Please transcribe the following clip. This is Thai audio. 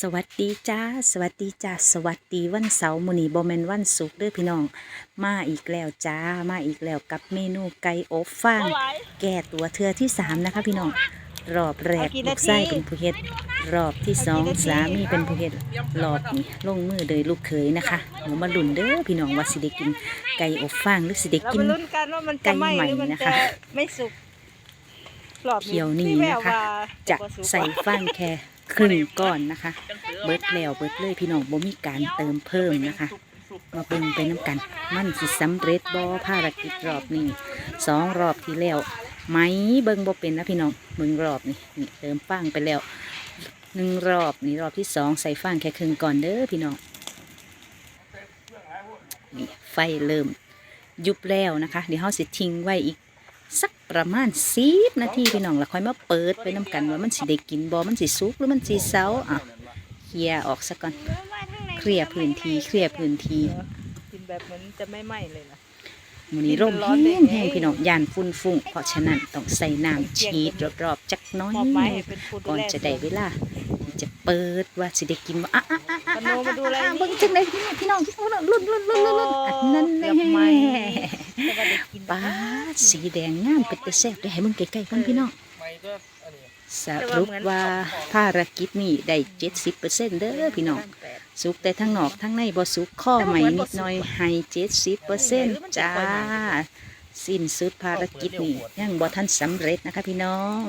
สวัสดีจ้า สวัสดีจ้า สวัสดีวันเสาร์มื้อนี้บ่แม่นวันศุกร์เด้อพี่น้อง มาอีกแล้วจ้า มาอีกแล้วกับเมนูไก่อบฟาง แก่ตัวเทือที่สามนะคะพี่น้อง รอบแรกเอากี่ลูนากทีไส้เป็นผู้เฮ็ด รอบที่สองเอากี่นาทีสามีเป็นผู้เฮ็ด รอบนี้ลงมือโดยลูกเขยนะคะหนูมาลุ่นเด้อพี่น้องว่าสิได้กินไก่อบฟางหรือสิได้เรากินมาลุ้นกันว่ามันจะไหมไก่ใหม่หรือมันนะจะคะ ไม่สุกรอบเขียวนี่พี่แวนะคะว่าจะบ่สุกใส่ฟางแค่ ครึ่งก้อนนะคะ เบิดแล้วเบิดเลยพี่น้องบ่มีการเติมเพิ่มนะคะมาเบิ่งไปน้ำกัน มันสิสำเร็จบ่ภารกิจรอบนี้สองรอบที่แล้วไหมเบิ่งบ่เป็นนะพี่น้องเบิ่งรอบนี่นี่เติมฟางไปแล้วหนึ่งรอบนี่รอบที่สองใส่ฟางแค่ครึ่งก่อนเด้อพี่น้องนี่ไฟเริ่มยุบแล้วนะคะ เดี๋ยวเราสิทิ้งไว้อีก สักประมาณสิบนาทีพี่น้องแล้วค่อยมาเปิดไปน้กันว่ามันสิได้กินบ่มันสิสุกหรือมันสิเซาอะเคลียร์ออกซะก่อนเคลียร์พื้นที่เคลียร์พื้นที่กินแบบเหมือนจะไม่ไหมเลยนะมื้อนี้ร่มร้อนเลยแห้งๆพี่น้องยานฝุ่นฟุ้งเพราะฉะนั้นต้องใส่น้ำฉีดรอบๆจักหน้อยมอบไม้ให้เป็นผู้ดูก่อนแลจะได้เวลาที่จะเปิดว่าสิได้กินบ่อะอะอะอะปะโนมาดูอะไรอะนี่เบิ่งจังได๋พี่น้องพี่น้องพี่น้องลุ้นลุ้นลุ้นลุ้นลุ้นอันนั้นเกืแน่ อบไหมแต่ว่าได้กินป้าดสีแดงงามเป็นตะแซ่บได้ให้มึงใกล้ๆกันพี่น้องไม่ก็อันนี้สรุปว่าภารกิจนี้ได้เจ็ดสิบเปอร์เซ็นต์เด้อพี่น้องสุกแต่ทั้งนอกทั้งในบ่สุกข้อไหมนิดหน่อยให้เจ็ดสิบเปอร์เซ็นต์จ้า สิ้นสุดภารกิจนี้ยังบ่ทันสำเร็จนะคะพี่น้อง